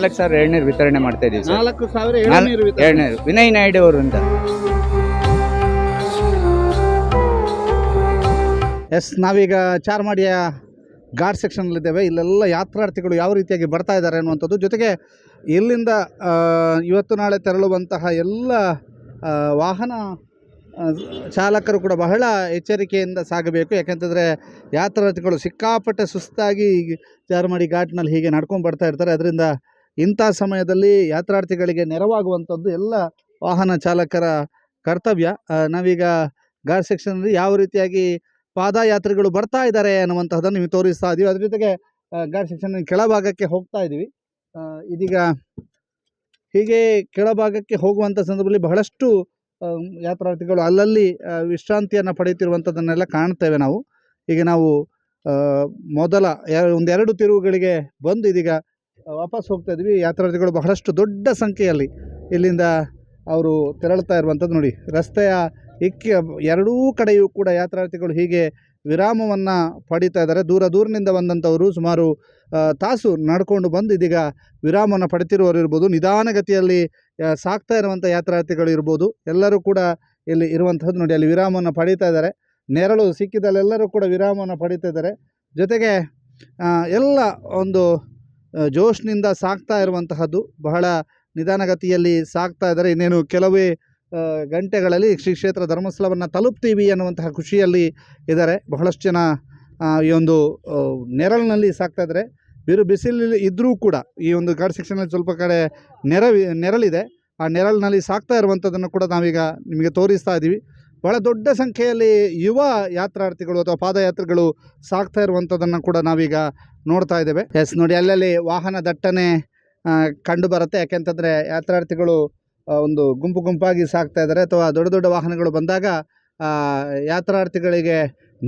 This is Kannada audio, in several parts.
ನಾಲ್ಕು ಸಾವಿರ ಎಳ್ನೀರು ವಿತರಣೆ ಮಾಡ್ತಾ ಇದೀವಿ ಸರ್. ನಾಲ್ಕು ಸಾವಿರ ವಿತರಣೆ. ಎಳ್ನೀರು. ವಿನಯ್ ನಾಯ್ಡು ಅವರಿಂದ. ಎಸ್ ನಾವೀಗ ಚಾರ್ಮಾಡಿಯ ಘಾಟ್ ಸೆಕ್ಷನಲ್ಲಿದ್ದೇವೆ ಇಲ್ಲೆಲ್ಲ ಯಾತ್ರಾರ್ಥಿಗಳು ಯಾವ ರೀತಿಯಾಗಿ ಬರ್ತಾ ಇದ್ದಾರೆ ಅನ್ನುವಂಥದ್ದು. ಜೊತೆಗೆ ಇಲ್ಲಿಂದ ಆ, ಇವತ್ತು ನಾಳೆ ತೆರಳುವಂತಹ ಎಲ್ಲ ಆ, ವಾಹನ ಆ, ಚಾಲಕರು ಕೂಡ ಬಹಳ ಎಚ್ಚರಿಕೆಯಿಂದ ಸಾಗಬೇಕು. ಯಾಕೆಂತಂದರೆ ಯಾತ್ರಾರ್ಥಿಗಳು ಸಿಕ್ಕಾಪಟ್ಟೆ ಸುಸ್ತಾಗಿ ಚಾರ್ಮಾಡಿ ಘಾಟ್ನಲ್ಲಿ ಹೀಗೆ ನಡ್ಕೊಂಡು ಬರ್ತಾ ಇರ್ತಾರೆ. ಅದರಿಂದ ಇಂಥ ಸಮಯದಲ್ಲಿ ಯಾತ್ರಾರ್ಥಿಗಳಿಗೆ ನೆರವಾಗುವಂಥದ್ದು ಎಲ್ಲ ವಾಹನ ಚಾಲಕರ ಕರ್ತವ್ಯ. ನಾವೀಗ ಸೆಕ್ಷನ್ ಸೆಕ್ಷನಲ್ಲಿ ಯಾವ ರೀತಿಯಾಗಿ ಪಾದಯಾತ್ರಿಗಳು ಬರ್ತಾ ಇದ್ದಾರೆ ಅನ್ನುವಂತಹದನ್ನು ನೀವು ತೋರಿಸ್ತಾ ಇದೀವಿ. ಅದ್ರ ಜೊತೆಗೆ ಗಾರ್ ಸೆಕ್ಷನ್ ಕೆಳಭಾಗಕ್ಕೆ ಹೋಗ್ತಾ ಇದ್ದೀವಿ ಇದೀಗ ಹೀಗೆ ಕೆಳಭಾಗಕ್ಕೆ ಹೋಗುವಂಥ ಸಂದರ್ಭದಲ್ಲಿ ಬಹಳಷ್ಟು ಯಾತ್ರಾರ್ಥಿಗಳು ಅಲ್ಲಲ್ಲಿ ವಿಶ್ರಾಂತಿಯನ್ನು ಪಡೆಯುತ್ತಿರುವಂಥದ್ದನ್ನೆಲ್ಲ ಕಾಣ್ತೇವೆ ನಾವು. ಈಗ ನಾವು ಮೊದಲ ಒಂದೆರಡು ತಿರುವುಗಳಿಗೆ ಬಂದು ಇದೀಗ ವಾಪಸ್ ಹೋಗ್ತಾ ಇದ್ವಿ. ಯಾತ್ರಾರ್ಥಿಗಳು ಬಹಳಷ್ಟು ದೊಡ್ಡ ಸಂಖ್ಯೆಯಲ್ಲಿ ಇಲ್ಲಿಂದ ಅವರು ತೆರಳುತ್ತಾ ಇರುವಂಥದ್ದು ನೋಡಿ. ರಸ್ತೆಯ ಇಕ್ಕಿ ಎರಡೂ ಕಡೆಯೂ ಕೂಡ ಯಾತ್ರಾರ್ಥಿಗಳು ಹೀಗೆ ವಿರಾಮವನ್ನು ಪಡೀತಾ ಇದ್ದಾರೆ. ದೂರ ದೂರಿನಿಂದ ಬಂದಂಥವರು ಸುಮಾರು ತಾಸು ನಡ್ಕೊಂಡು ಬಂದು ಇದೀಗ ವಿರಾಮವನ್ನು ಪಡೆತಿರುವವರು ಇರ್ಬೋದು. ನಿಧಾನಗತಿಯಲ್ಲಿ ಸಾಕ್ತಾ ಇರುವಂಥ ಯಾತ್ರಾರ್ಥಿಗಳು ಇರ್ಬೋದು. ಎಲ್ಲರೂ ಕೂಡ ಇಲ್ಲಿ ಇರುವಂಥದ್ದು ನೋಡಿ. ಅಲ್ಲಿ ವಿರಾಮವನ್ನು ಪಡೀತಾ ಇದ್ದಾರೆ. ನೆರಳು ಸಿಕ್ಕಿದಲ್ಲೆಲ್ಲರೂ ಕೂಡ ವಿರಾಮವನ್ನು ಪಡೀತಾ ಇದ್ದಾರೆ. ಜೊತೆಗೆ ಎಲ್ಲ ಒಂದು ಜೋಶ್ನಿಂದ ಸಾಗ್ತಾ ಇರುವಂತಹದ್ದು ಬಹಳ ನಿಧಾನಗತಿಯಲ್ಲಿ ಸಾಗ್ತಾ ಇದ್ದಾರೆ. ಇನ್ನೇನು ಕೆಲವೇ ಗಂಟೆಗಳಲ್ಲಿ ಶ್ರೀ ಕ್ಷೇತ್ರ ಧರ್ಮಸ್ಥಳವನ್ನು ತಲುಪ್ತೀವಿ ಅನ್ನುವಂತಹ ಖುಷಿಯಲ್ಲಿ ಇದ್ದಾರೆ. ಬಹಳಷ್ಟು ಜನ ಈ ಒಂದು ನೆರಳಿನಲ್ಲಿ ಸಾಕ್ತಾ ಇದ್ದಾರೆ. ಬಿರು, ಬಿಸಿಲಲ್ಲಿ ಇದ್ದರೂ ಕೂಡ ಈ ಒಂದು ಗಾಡ್ ಸೆಕ್ಷನಲ್ಲಿ ಸ್ವಲ್ಪ ಕಡೆ ನೆರವಿ, ನೆರಳಿದೆ. ಆ ನೆರಳಿನಲ್ಲಿ ಸಾಕ್ತಾ ಇರುವಂಥದ್ದನ್ನು ಕೂಡ ನಾವೀಗ ನಿಮಗೆ ತೋರಿಸ್ತಾ ಇದ್ದೀವಿ. ಬಹಳ ದೊಡ್ಡ ಸಂಖ್ಯೆಯಲ್ಲಿ ಯುವ ಯಾತ್ರಾರ್ಥಿಗಳು ಅಥವಾ ಪಾದಯಾತ್ರಿಗಳು ಸಾಕ್ತಾ ಇರುವಂಥದ್ದನ್ನು ಕೂಡ ನಾವೀಗ ನೋಡ್ತಾ ಇದ್ದೇವೆ. ಎಸ್ ನೋಡಿ ಅಲ್ಲಲ್ಲಿ ವಾಹನ ದಟ್ಟಣೆ ಕಂಡು ಬರುತ್ತೆ. ಯಾಕೆಂತಂದರೆ ಯಾತ್ರಾರ್ಥಿಗಳು ಒಂದು ಗುಂಪು ಗುಂಪಾಗಿ ಸಾಕ್ತಾ ಇದ್ದಾರೆ. ಅಥವಾ ದೊಡ್ಡ ದೊಡ್ಡ ವಾಹನಗಳು ಬಂದಾಗ ಯಾತ್ರಾರ್ಥಿಗಳಿಗೆ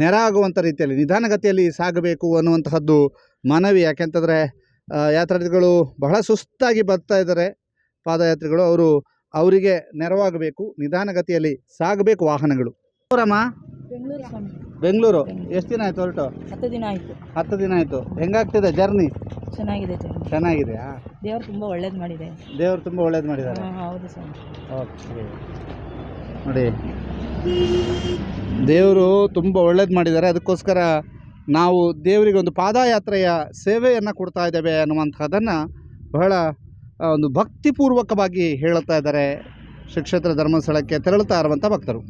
ನೆರ ಆಗುವಂಥ ರೀತಿಯಲ್ಲಿ ನಿಧಾನಗತಿಯಲ್ಲಿ ಸಾಗಬೇಕು ಅನ್ನುವಂತಹದ್ದು ಮನವಿ. ಯಾಕೆಂತಂದರೆ ಯಾತ್ರಾರ್ಥಿಗಳು ಬಹಳ ಸುಸ್ತಾಗಿ ಬರ್ತಾ ಇದ್ದಾರೆ. ಪಾದಯಾತ್ರಿಗಳು ಅವರು ಅವರಿಗೆ ನೆರವಾಗಬೇಕು. ನಿಧಾನಗತಿಯಲ್ಲಿ ಸಾಗಬೇಕು ವಾಹನಗಳು. ಅವರಮ್ಮ ಬೆಂಗಳೂರು. ಎಷ್ಟು ದಿನ ಆಯ್ತು ಹೊರಟು? ಹತ್ತು ದಿನ ಆಯಿತು. ಹತ್ತು ದಿನ ಆಯಿತು. ಹೆಂಗಾಗ್ತಿದೆ ಜರ್ನಿ? ಚೆನ್ನಾಗಿದೆ ಚೆನ್ನಾಗಿದೆ ಚೆನ್ನಾಗಿದೆಯಾ? ದೇವರು ತುಂಬ ಒಳ್ಳೇದು ಮಾಡಿದೆ. ದೇವರು ತುಂಬ ಒಳ್ಳೇದು ಮಾಡಿದ್ದಾರೆ ಹಾ, ಹೌದು ಸ್ವಾಮಿ ಓಕೆ. ನೋಡಿ. ದೇವರು ತುಂಬ ಒಳ್ಳೇದು ಮಾಡಿದ್ದಾರೆ ಅದಕ್ಕೋಸ್ಕರ ನಾವು ದೇವರಿಗೆ ಒಂದು ಪಾದಯಾತ್ರೆಯ ಸೇವೆಯನ್ನು ಕೊಡ್ತಾ ಇದ್ದೇವೆ ಅನ್ನುವಂಥದ್ದನ್ನು ಬಹಳ ಆ, ಒಂದು ಭಕ್ತಿಪೂರ್ವಕವಾಗಿ ಹೇಳುತ್ತಾ ಇದ್ದಾರೆ ಶ್ರೀ ಕ್ಷೇತ್ರ ಧರ್ಮಸ್ಥಳಕ್ಕೆ ತೆರಳುತ್ತಾ ಇರುವಂಥ ಭಕ್ತರು.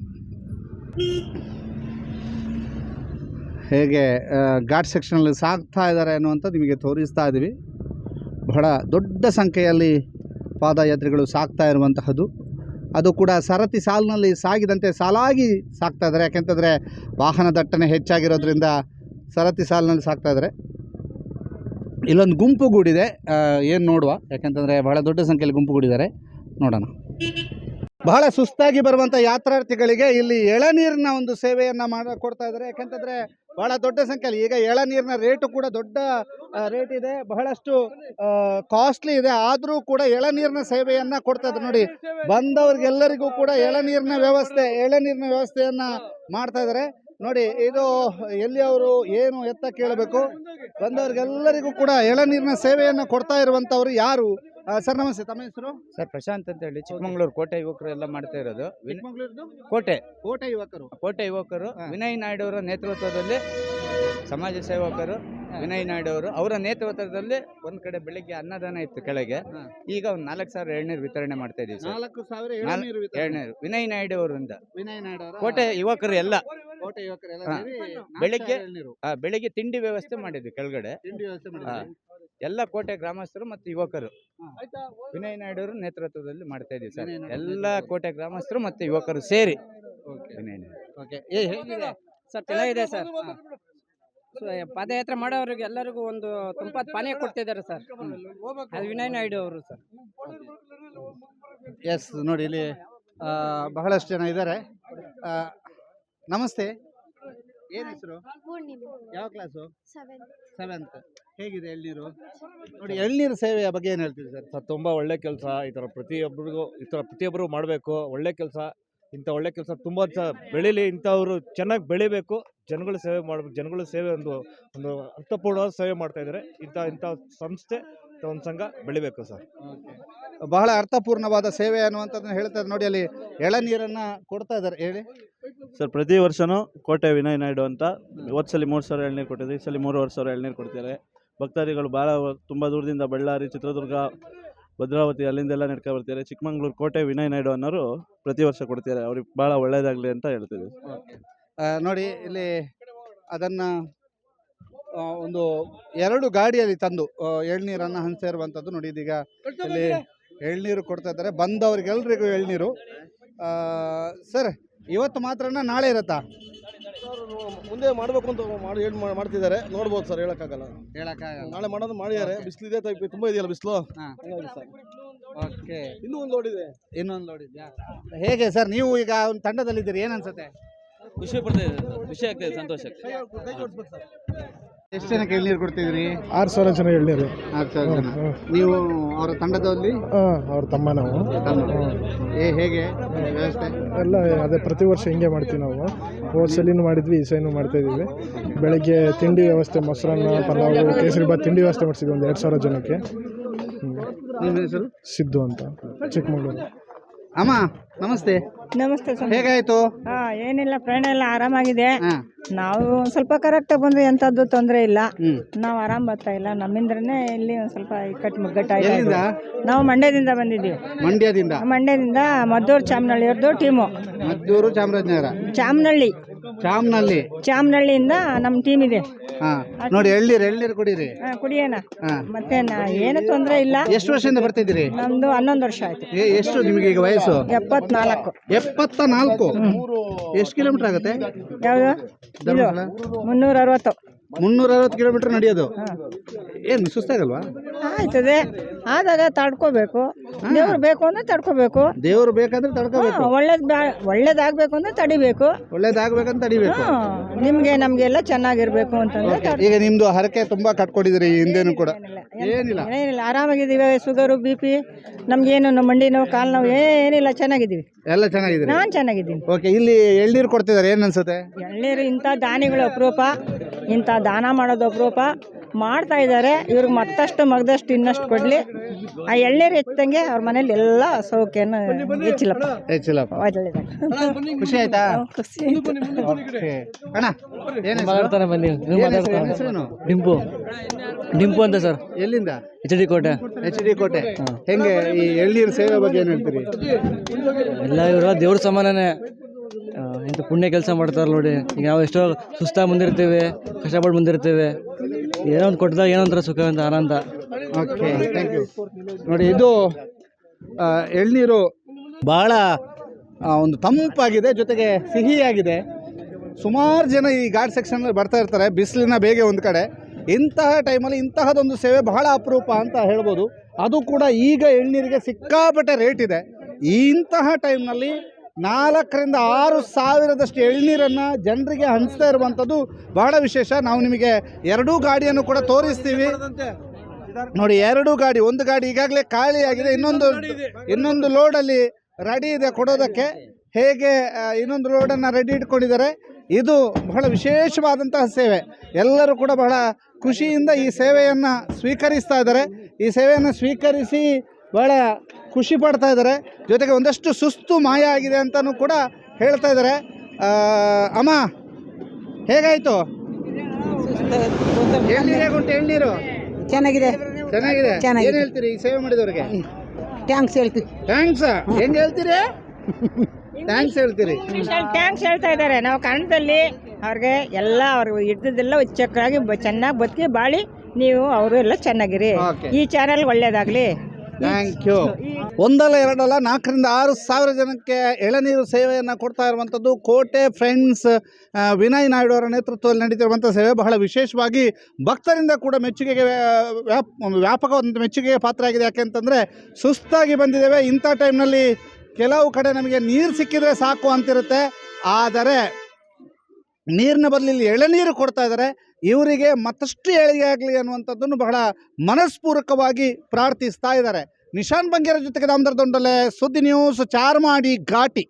ಹೇಗೆ ಘಾಟ್ ಸೆಕ್ಷನಲ್ಲಿ ಸಾಗ್ತಾ ಇದ್ದಾರೆ ಅನ್ನುವಂಥದ್ದು ನಿಮಗೆ ತೋರಿಸ್ತಾ ಇದ್ದೀವಿ. ಬಹಳ ದೊಡ್ಡ ಸಂಖ್ಯೆಯಲ್ಲಿ ಪಾದಯಾತ್ರಿಗಳು ಸಾಗ್ತಾ ಇರುವಂತಹದ್ದು. ಅದು ಕೂಡ ಸರತಿ ಸಾಲಿನಲ್ಲಿ ಸಾಗಿದಂತೆ ಸಾಲಾಗಿ ಸಾಗ್ತಾ ಇದ್ದಾರೆ. ಯಾಕೆಂತಂದರೆ ವಾಹನ ದಟ್ಟಣೆ ಹೆಚ್ಚಾಗಿರೋದ್ರಿಂದ ಸರತಿ ಸಾಲಿನಲ್ಲಿ ಸಾಗ್ತಾ ಇದ್ದಾರೆ. ಇಲ್ಲೊಂದು ಗುಂಪು ಗೂಡಿದೆ. ಏನು ನೋಡುವ? ಯಾಕೆಂತಂದರೆ ಬಹಳ ದೊಡ್ಡ ಸಂಖ್ಯೆಯಲ್ಲಿ ಗುಂಪು ಗೂಡಿದ್ದಾರೆ. ನೋಡೋಣ. ಬಹಳ ಸುಸ್ತಾಗಿ ಬರುವಂಥ ಯಾತ್ರಾರ್ಥಿಗಳಿಗೆ ಇಲ್ಲಿ ಎಳನೀರಿನ ಒಂದು ಸೇವೆಯನ್ನು ಮಾಡ, ಕೊಡ್ತಾ ಇದ್ದಾರೆ. ಯಾಕೆಂತಂದರೆ ಬಹಳ ದೊಡ್ಡ ಸಂಖ್ಯೆಯಲ್ಲಿ. ಈಗ ಎಳನೀರಿನ ರೇಟು ಕೂಡ ದೊಡ್ಡ ರೇಟ್ ಇದೆ. ಬಹಳಷ್ಟು ಕಾಸ್ಟ್ಲಿ ಇದೆ. ಆದರೂ ಕೂಡ ಎಳನೀರಿನ ಸೇವೆಯನ್ನು ಕೊಡ್ತಾ ಇದ್ದಾರೆ. ನೋಡಿ, ಬಂದವ್ರಿಗೆಲ್ಲರಿಗೂ ಕೂಡ ಎಳನೀರಿನ ವ್ಯವಸ್ಥೆ ಎಳನೀರಿನ ವ್ಯವಸ್ಥೆಯನ್ನು ಮಾಡ್ತಾ ಇದ್ದಾರೆ. ನೋಡಿ, ಇದು ಎಲ್ಲಿ ಅವರು ಏನು ಎತ್ತ ಕೇಳಬೇಕು? ಬಂದವ್ರಿಗೆಲ್ಲರಿಗೂ ಕೂಡ ಎಳನೀರಿನ ಸೇವೆಯನ್ನು ಕೊಡ್ತಾ ಇರುವಂಥವ್ರು ಯಾರು? ಆ, ಸರ್ ನಮಸ್ತೆ ತಮ್ಮ ಹೆಸರು? ಸರ್ ಪ್ರಶಾಂತ್ ಅಂತ ಹೇಳಿ ಚಿಕ್ಕಮಂಗ್ಳೂರು ಕೋಟೆ ಯುವಕರು ಎಲ್ಲ ಮಾಡ್ತಾ ಇರೋದು. ವಿನ್- ಚಿಕ್ಕಮಗಳೂರ್ದು? ಕೋಟೆ. ಕೋಟೆ ಯುವಕರು. ಕೋಟೆ ಯುವಕರು ಹಾ. ವಿನಯ್ ನಾಯ್ಡು ಅವರ ನೇತೃತ್ವದಲ್ಲಿ ಸಮಾಜ ಸೇವಕರು ವಿನಯ್ ನಾಯ್ಡು ಅವರು ಅವರ ನೇತೃತ್ವದಲ್ಲಿ ಒಂದ್ ಕಡೆ ಬೆಳಿಗ್ಗೆ ಅನ್ನದಾನ ಇತ್ತು ಕೆಳಗೆ. ಹಾ. ಈಗ ಒಂದ್ ನಾಲ್ಕು ಸಾವಿರ ಎಳ್ನೀರು ವಿತರಣೆ ಮಾಡ್ತಾ ಇದೀವಿ ಸರ್. ನಾಲ್ಕು ಸಾವಿರ ನಾಲ್- ಎಳನೀರು ವಿತರಣೆ. ಎಳ್ನೀರು ವಿನಯ್ ನಾಯ್ಡು ಅವರಿಂದ ವಿನಯ್ ನಾಯ್ಡು ಅವರ ಕೋಟೆ ಯುವಕರು ಎಲ್ಲ. ಕೋಟೆ ಯುವಕರೆಲ್ಲ ಹಾ. ಸೇರಿ ನಾಲ್ಕು ಬೆಳಿಗ್ಗೆ- ಸಾವಿರ ಎಳನೀರು. ಆ, ಬೆಳಿಗ್ಗೆ ತಿಂಡಿ ವ್ಯವಸ್ಥೆ ಮಾಡಿದ್ವಿ ಕೆಳಗಡೆ. ತಿಂಡಿ ವ್ಯವಸ್ಥೆ ಮಾಡಿದ್ದೀರಿ? ಎಲ್ಲ ಕೋಟೆ ಗ್ರಾಮಸ್ಥರು ಮತ್ತು ಯುವಕರು. ವಿನಯ್ ನಾಯ್ಡು ಅವರ ನೇತೃತ್ವದಲ್ಲಿ ಮಾಡ್ತಾ ಇದೀವಿ ಸರ್. ಎಲ್ಲ ಕೋಟೆ ಗ್ರಾಮಸ್ಥರು ಮತ್ತು ಯುವಕರು ಸೇರಿ. ವಿನಯ್ ನಾಯ್ಡು. ಸರ್ ಚೆನ್ನಾಗಿದೆ ಸರ್. ಸೊ, ಪಾದಯಾತ್ರೆ ಮಾಡೋರಿಗೆ ಎಲ್ಲರಿಗೂ ಒಂದು ತಂಪಾದ ಪಾನೀಯ ಕೊಡ್ತಿದ್ದಾರೆ ಸರ್. ಅದು ವಿನಯ್ ನಾಯ್ಡು ಅವರು ಸರ್. ಎಸ್ ನೋಡಿ ಇಲ್ಲಿ ಬಹಳಷ್ಟು ಜನ ಇದ್ದಾರೆ. ನಮಸ್ತೆ. ಏನು ಹೆಸರು? ಯಾವ ಕ್ಲಾಸು ಸೆವೆಂತ್ ಹೇಗಿದೆ ಎಳ್ನೀರು? ನೋಡಿ ಎಳ್ನೀರು ಸೇವೆಯ ಬಗ್ಗೆ ಏನು ಹೇಳ್ತೀವಿ ಸರ್? ಸರ್ ತುಂಬ ಒಳ್ಳೆ ಕೆಲಸ ಈ ಥರ ಪ್ರತಿಯೊಬ್ಬರಿಗೂ ಈ ಥರ ಪ್ರತಿಯೊಬ್ಬರು ಮಾಡಬೇಕು. ಒಳ್ಳೆ ಕೆಲಸ ಇಂಥ ಒಳ್ಳೆ ಕೆಲಸ ತುಂಬ ಬೆಳೀಲಿ ಇಂಥವ್ರು ಚೆನ್ನಾಗಿ ಬೆಳಿಬೇಕು. ಜನಗಳ ಸೇವೆ ಮಾಡಬೇಕು. ಜನಗಳ ಸೇವೆ ಒಂದು ಒಂದು ಅರ್ಥಪೂರ್ಣವಾದ ಸೇವೆ ಮಾಡ್ತಾ ಇದ್ದಾರೆ. ಇಂಥ ಇಂಥ ಸಂಸ್ಥೆ ಒಂದು ಸಂಘ ಬೆಳಿಬೇಕು ಸರ್. ಬಹಳ ಅರ್ಥಪೂರ್ಣವಾದ ಸೇವೆ ಅನ್ನುವಂಥದ್ದನ್ನು ಹೇಳ್ತಾ ಇದ್ದಾರೆ ನೋಡಿ ಅಲ್ಲಿ ಎಳನೀರನ್ನ ಕೊಡ್ತಾ ಇದ್ದಾರೆ. ಹೇಳಿ. ಸರ್ ಪ್ರತಿ ವರ್ಷನೂ ಕೋಟೆ ವಿನಯ್ ನಾಯ್ಡು ಅಂತ ಹೋದ ಸಲ ಮೂರು ಸಾವಿರ ಎಳ್ನೀರು ಕೊಟ್ಟಿದ್ದೆ ಈ ಸಲ ಮೂರುವರೆ ಸಾವಿರ ಎಳ್ನೀರು ಕೊಡ್ತಾರೆ. ಭಕ್ತಾದಿಗಳು ಭಾಳ ತುಂಬ ದೂರದಿಂದ ಬಳ್ಳಾರಿ ಚಿತ್ರದುರ್ಗ ಭದ್ರಾವತಿ ಅಲ್ಲಿಂದೆಲ್ಲ ನಡ್ಕೊ ಬರ್ತಾರೆ. ಚಿಕ್ಕಮಂಗ್ಳೂರು ಕೋಟೆ ವಿನಯ್ ನಾಯ್ಡು ಅನ್ನೋರು ಪ್ರತಿ ವರ್ಷ ಕೊಡ್ತಾರೆ. ಅವ್ರಿಗೆ ಭಾಳ ಒಳ್ಳೆಯದಾಗಲಿ ಅಂತ ಹೇಳ್ತಿದ್ದೀವಿ. ನೋಡಿ ಇಲ್ಲಿ ಅದನ್ನ ಒಂದು ಎರಡು ಗಾಡಿಯಲ್ಲಿ ತಂದು ಎಳ್ನೀರನ್ನು ಹಂಚಿರುವಂಥದ್ದು ಹಂಚ್ತಾ ಇರುವಂಥದ್ದು ನೋಡಿ ಇದೀಗ ಇಲ್ಲಿ ಎಳ್ನೀರು ಕೊಡ್ತಾ ಇದ್ದಾರೆ. ಬಂದವ್ರಿಗೆಲ್ರಿಗೂ ಎಳ್ನೀರು. ಆ, ಸರ್ ಇವತ್ತು ಮಾತ್ರನ ನಾಳೆ ಇರತ್ತಾ? ಮುಂದೆ ಮಾಡಬೇಕು ಅಂತ ಮಾಡಿ ಏನು ಮಾಡ್ತಿದ್ದಾರೆ. ನೋಡ್ಬೋದು ಸರ್ ಹೇಳೋಕ್ಕಾಗಲ್ಲ. ಹೇಳೋಕ್ಕಾಗಲ್ಲ. ನಾಳೆ ಮಾಡೋದು ಮಾಡಿದ್ದಾರೆ ಬಿಸಿಲಿದೆ ಟೈಪ್ ತುಂಬಾ ಇದೆಯಲ್ಲ ಬಿಸಿಲು. ಸರ್ ಓಕೆ ಇನ್ನೂ ಒಂದು ಲೋಡ್ ಇದೆ. ಇನ್ನೊಂದು ನೋಡಿದ್ಯಾ ಹೇಗೆ ಸರ್ ನೀವು ಈಗ ಒಂದು ತಂಡದಲ್ಲಿದ್ದೀರಿ ಏನು ಅನ್ಸುತ್ತೆ? ಖುಷಿ ಪಡ್ತಾ ಇದೆ ಖುಷಿ ಆಗ್ತದೆ ಸಂತೋಷ ಎಷ್ಟು ಜನಕ್ಕೆ ಎಳ್ನೀರು ಕೊಡ್ತಿದ್ರಿ? ಆರು ಸಾವಿರ ಜನ ಎಳ್ನೀರು. ಆರು ಸಾವಿರ ಜನ. ನೀವು ಅವರ ತಂಡದಲ್ಲಿ ಅವ್ರ ತಮ್ಮ ನಾವು. ಏ ಹೇಗೆ? ವ್ಯವಸ್ಥೆ? ಎಲ್ಲ ಅದೇ ಪ್ರತಿ ವರ್ಷ ಹಿಂಗೆ ಮಾಡ್ತೀವಿ ನಾವು. ಹೋಲ್ಸೇಲಿನೂ ಮಾಡಿದ್ವಿ ಈ ಸೈನು ಮಾಡ್ತಾ ಇದ್ದೀವಿ. ಬೆಳಗ್ಗೆ ತಿಂಡಿ ವ್ಯವಸ್ಥೆ ಮೊಸರನ್ನ ಪಲಾವು ಕೇಸರಿ ಬಾತ್ ತಿಂಡಿ ವ್ಯವಸ್ಥೆ ಮಾಡಿಸಿದ್ವಿ ಒಂದು ಎರಡು ಸಾವಿರ ಜನಕ್ಕೆ. ನಿಮ್ಮ ಹೆಸರು? ಸಿದ್ದು ಅಂತ ಚಿಕ್ಕಮಗಳೂರು. ಅಮ್ಮ ನಮಸ್ತೆ. ನಮಸ್ತೆ ಸ್ವಾಮಿ. ಹೇಗಾಯ್ತು? ಹಾ ಏನಿಲ್ಲ ಪ್ರಯಾಣ ಎಲ್ಲ ಆರಾಮಾಗಿದೆ. ಹಾ. ನಾವು ಒಂದ್ ಸ್ವಲ್ಪ ಕರೆಕ್ಟ್ ಬಂದ್ರೆ ಎಂತದ್ದು ತೊಂದರೆ ಇಲ್ಲ. ಹ್ಮ್. ನಾವು ಆರಾಮ್ ಬರ್ತಾ ಇಲ್ಲ. ನಮ್ಮಿಂದ್ರನೇ ಇಲ್ಲಿ ಒಂದ್ ಸ್ವಲ್ಪ ಇಕ್ಕಟ್ಟು ಎಲ್ಲಿಂದ? ನಾವು ಮಂಡ್ಯದಿಂದ ಬಂದಿದ್ದೀವಿ. ಮಂಡ್ಯದಿಂದ? ಮಂಡ್ಯದಿಂದ ಮದ್ದೂರು ಚಾಮನಹಳ್ಳಿಯವ್ರದ್ದು ಟೀಮು ಮದ್ದೂರು ಚಾಮರಾಜನಗರ. ಚಾಮನಹಳ್ಳಿ ಚಾಮ್ನಲ್ಲಿ. ಚಾಮನಹಳ್ಳಿಯಿಂದ ನಮ್ಮ ಟೀಮ್ ಇದೆ. ಹಾ ನೋಡಿ ಎಳ್ನೀರು ಎಳ್ನೀರು ಕುಡೀರಿ. ಹಾ, ಕುಡಿಯೋಣ. ಹಾ. ಮತ್ತೆ ನಾ- ಏನು ತೊಂದರೆ ಇಲ್ಲ. ಎಷ್ಟು ವರ್ಷದಿಂದ ಬರ್ತಿದ್ದೀರಿ? ನಮ್ದು ಹನ್ನೊಂದು ವರ್ಷ ಆಯ್ತು. ಎಷ್ಟು ನಿಮಗೆ ಈಗ ವಯಸ್ಸು? ಎಪ್ಪತ್ನಾಲ್ಕು. ಎಪ್ಪತ್ತ ನಾಲ್ಕು ಎಷ್ಟು ಕಿಲೋಮೀಟರ್ ಆಗುತ್ತೆ? ಯಾವುದು? ಇದು ಧರ್ಮಸ್ಥಳ? ಮುನ್ನೂರ ಅರವತ್ತು ಮುನ್ನೂರ ಅರವತ್ತು ಕಿಲೋಮೀಟರ್ ನಡೆಯೋದು. ಏನು ಸುಸ್ತಾಗಲ್ವಾ? ಆಯ್ತದೆ. ಆದಾಗ ತಡ್ಕೋಬೇಕು. ದೇವ್ರು ಬೇಕು ಅಂದ್ರೆ ತಡ್ಕೋಬೇಕು. ದೇವ್ರು ಬೇಕಂದ್ರೆ ತಡ್ಕೋಬೇಕು. ಒಳ್ಳೇದ್ ಬ್ಯಾ- ಒಳ್ಳೇದಾಗ್ಬೇಕು ಅಂದ್ರೆ ತಡಿಬೇಕು. ಒಳ್ಳೇದಾಗ್ಬೇಕಂತ ತಡಿಬೇಕು. ಹ್ಮ್. ನಿಮ್ಗೆ ನಮ್ಗೆಲ್ಲ ಚೆನ್ನಾಗಿರ್ಬೇಕು ಅಂತಂದ್ರೆ ತಡ್- ಈಗ ನಿಮ್ದು ಹರಕೆ ತುಂಬಾ ಕಟ್ಕೊಂಡಿದ್ರಿ ಈ ಹಿಂದೆನೂ ಕೂಡ. ಏನಿಲ್ಲ ಏನಿಲ್ಲ. ಆರಾಮಾಗಿದ್ದೀವಿ. ಶುಗರು ಬಿ ಪಿ ನಮ್ಗೇನು ನಮ್ಮ ಮಂಡಿ ನೋವು ಕಾಲು ನೋವು ಏನಿಲ್ಲ ಚೆನ್ನಾಗಿದ್ದೀವಿ. ಎಲ್ಲ ಚೆನ್ನಾಗಿದ್ದೀವಿ ನಾನು ಚೆನ್ನಾಗಿದ್ದೀನಿ. ಓಕೆ ಇಲ್ಲಿ ಎಳ್ನೀರು ಕೊಡ್ತಿದ್ದಾರೆ ಏನ್ ಅನ್ಸುತ್ತೆ? ಎಳ್ನೀರು ಇಂಥ ದಾನಿಗಳು ಅಪರೂಪ. ಇಂಥ ದಾನ ಮಾಡೋದು ಅಪರೂಪ. ಮಾಡ್ತಾ ಇದ್ದಾರೆ. ಇವ್ರಿಗೆ ಮತ್ತಷ್ಟು ಮಗದಷ್ಟು ಇನ್ನಷ್ಟು ಕೊಡಲಿ. ಆ ಎಳ್ನೀರು ಹೆಚ್ಚಂಗೆ ಅವ್ರ ಮನೇಲಿ ಎಲ್ಲ ಸೌಖ್ಯನ ಹೆಚ್ಚಿಲ್ಲಪ್ಪ. ಹೆಚ್ಚಿಲ್ಲಪ್ಪ. ಖುಷಿ ಆಯ್ತಾ? ಖುಷಿ ಅಣ್ಣ ಏನ್? ಮಾತಾಡ್ತಾನೆ ಬನ್ನಿ? ಡಿಂಪು. ಡಿಂಪು ಅಂತ ಸರ್. ಎಲ್ಲಿಂದ? H D Kote. H D Kote. ಹೆಂಗೆ ಈ ಎಳ್ನೀರು ಸೇವೆ ಬಗ್ಗೆ ಏನು ಹೇಳ್ತೀರಿ? ಎಲ್ಲ ಇವರ ದೇವ್ರ ಸಮಾನನೇ. ಇಂಥ ಪುಣ್ಯ ಕೆಲಸ ಮಾಡ್ತಾರೆ ನೋಡಿ. ಈಗ ನಾವು ಎಷ್ಟೋ ಸುಸ್ತಾಗಿ ಮುಂದಿರ್ತೀವಿ ಕಷ್ಟಪಟ್ಟು ಮುಂದಿರ್ತೀವಿ ಏನೋ ಒಂದು ಕೊಟ್ಟದಾಗ ಏನೋ ಒಂಥರ ಸುಖ ಅಂತ ಆನಂದ. ಓಕೆ ಥ್ಯಾಂಕ್ ಯು ನೋಡಿ, ಇದು ಎಳ್ನೀರು ಬಹಳ ಒಂದು ತಂಪಾಗಿದೆ, ಜೊತೆಗೆ ಸಿಹಿಯಾಗಿದೆ. ಸುಮಾರು ಜನ ಈ ಘಾಟ್ ಸೆಕ್ಷನಲ್ಲಿ ಬರ್ತಾ ಇರ್ತಾರೆ, ಬಿಸಿಲಿನ ಬೇಗೆ ಒಂದು ಕಡೆ. ಇಂತಹ ಟೈಮಲ್ಲಿ ಇಂತಹದೊಂದು ಸೇವೆ ಬಹಳ ಅಪರೂಪ ಅಂತ ಹೇಳ್ಬೋದು. ಅದು ಕೂಡ ಈಗ ಎಳ್ನೀರಿಗೆ ಸಿಕ್ಕಾಪಟ್ಟೆ ರೇಟ್ ಇದೆ. ಇಂತಹ ಟೈಮ್ನಲ್ಲಿ ನಾಲ್ಕರಿಂದ ಆರು ಸಾವಿರದಷ್ಟು ಎಳ್ನೀರನ್ನು ಜನರಿಗೆ ಹಂಚ್ತಾ ಇರುವಂಥದ್ದು ಬಹಳ ವಿಶೇಷ. ನಾವು ನಿಮಗೆ ಎರಡೂ ಗಾಡಿಯನ್ನು ಕೂಡ ತೋರಿಸ್ತೀವಿ. ನೋಡಿ, ಎರಡು ಗಾಡಿ, ಒಂದು ಗಾಡಿ ಈಗಾಗಲೇ ಖಾಲಿಯಾಗಿದೆ. ಇನ್ನೊಂದು ಇನ್ನೊಂದು ಲೋಡಲ್ಲಿ ರೆಡಿ ಇದೆ ಕೊಡೋದಕ್ಕೆ. ಹೇಗೆ ಇನ್ನೊಂದು ಲೋಡನ್ನು ರೆಡಿ ಇಟ್ಕೊಂಡಿದ್ದಾರೆ. ಇದು ಬಹಳ ವಿಶೇಷವಾದಂತಹ ಸೇವೆ. ಎಲ್ಲರೂ ಕೂಡ ಬಹಳ ಖುಷಿಯಿಂದ ಈ ಸೇವೆಯನ್ನು ಸ್ವೀಕರಿಸ್ತಾ ಇದ್ದಾರೆ. ಈ ಸೇವೆಯನ್ನು ಸ್ವೀಕರಿಸಿ ಬಹಳ ಖುಷಿ ಪಡ್ತಾ ಇದ್ದಾರೆ. ಜೊತೆಗೆ ಒಂದಷ್ಟು ಸುಸ್ತು ಮಾಯ ಆಗಿದೆ ಅಂತಲೂ ಕೂಡ ಹೇಳ್ತಾ ಇದ್ದಾರೆ. ಅಮ್ಮ ಹೇಗಾಯಿತು? ಎಳ್ನೀರು ಎಳ್ನೀರು ಚೆನ್ನಾಗಿದೆ. ಚೆನ್ನಾಗಿದೆ. ಚೆನ್ನಾಗಿದೆ. ಏನ್ ಹೇಳ್ತೀರಿ ಈ ಸೇವೆ ಮಾಡಿದವ್ರಿಗೆ? ಥ್ಯಾಂಕ್ಸ್ ಹೇಳ್ತೀವಿ ಥ್ಯಾಂಕ್ಸ್ ಹೆಂಗ್ ಹೇಳ್ತೀರಿ? ಥ್ಯಾಂಕ್ಸ್ ಹೇಳ್ತೀರಿ. ಥ್ಯಾಂಕ್ಸ್ ಹೇಳ್ತಾ ಇದ್ದಾರೆ. ನಾವು ಕನ್ನಡದಲ್ಲಿ ಅವ್ರಿಗೆ ಎಲ್ಲ ಅವ್ರಿಗೆ ಹಿಡ್ದದ್ದೆಲ್ಲ ಚಕ್ರಾಗಿ ಚೆನ್ನಾಗಿ ಬದುಕಿ ಬಾಳಿ ನೀವು ಅವರು ಎಲ್ಲ ಚೆನ್ನಾಗಿರಿ. ಈ ಚಾನೆಲ್ ಒಳ್ಳೇದಾಗ್ಲಿ. ಥ್ಯಾಂಕ್ ಯು ಒಂದಲ್ಲ ಎರಡಲ್ಲ, ನಾಲ್ಕರಿಂದ ಆರು ಸಾವಿರ ಜನಕ್ಕೆ ಎಳನೀರು ಸೇವೆಯನ್ನು ಕೊಡ್ತಾ ಇರುವಂಥದ್ದು ಕೋಟೆ ಫ್ರೆಂಡ್ಸ್ ವಿನಯ್ ನಾಯ್ಡು ಅವರ ನೇತೃತ್ವದಲ್ಲಿ ನಡೀತಿರುವಂಥ ಸೇವೆ. ಬಹಳ ವಿಶೇಷವಾಗಿ ಭಕ್ತರಿಂದ ಕೂಡ ಮೆಚ್ಚುಗೆಗೆ ವ್ಯಾಪಕ ವ್ಯಾಪ್ ವ್ಯಾಪಕವಾದಂಥ ಮೆಚ್ಚುಗೆಗೆ ಪಾತ್ರ ಆಗಿದೆ ಯಾಕೆಂತಂದರೆ ಸುಸ್ತಾಗಿ ಬಂದಿದ್ದೇವೆ. ಇಂಥ ಟೈಮ್ನಲ್ಲಿ ಕೆಲವು ಕಡೆ ನಮಗೆ ನೀರು ಸಿಕ್ಕಿದರೆ ಸಾಕು ಅಂತಿರುತ್ತೆ. ಆದರೆ ನೀರಿನ ಬದಲಿಲ್ಲಿ ಎಳನೀರು ಕೊಡ್ತಾ ಇದ್ದಾರೆ ಇವರಿಗೆ ಮತ್ತಷ್ಟು ಏಳಿಗೆ ಆಗಲಿ ಅನ್ನುವಂಥದ್ದನ್ನು ಬಹಳ ಮನಸ್ಪೂರ್ವಕವಾಗಿ ಪ್ರಾರ್ಥಿಸ್ತಾ ಇದ್ದಾರೆ ನಿಶಾನ್ ಬಂಗೇರ ಜೊತೆಗೆ ದಾಮದರ್ ದೊಂಡಲೆ ಸುದ್ದಿ ನ್ಯೂಸ್ ಚಾರ್ಮಾಡಿ ಘಾಟಿ.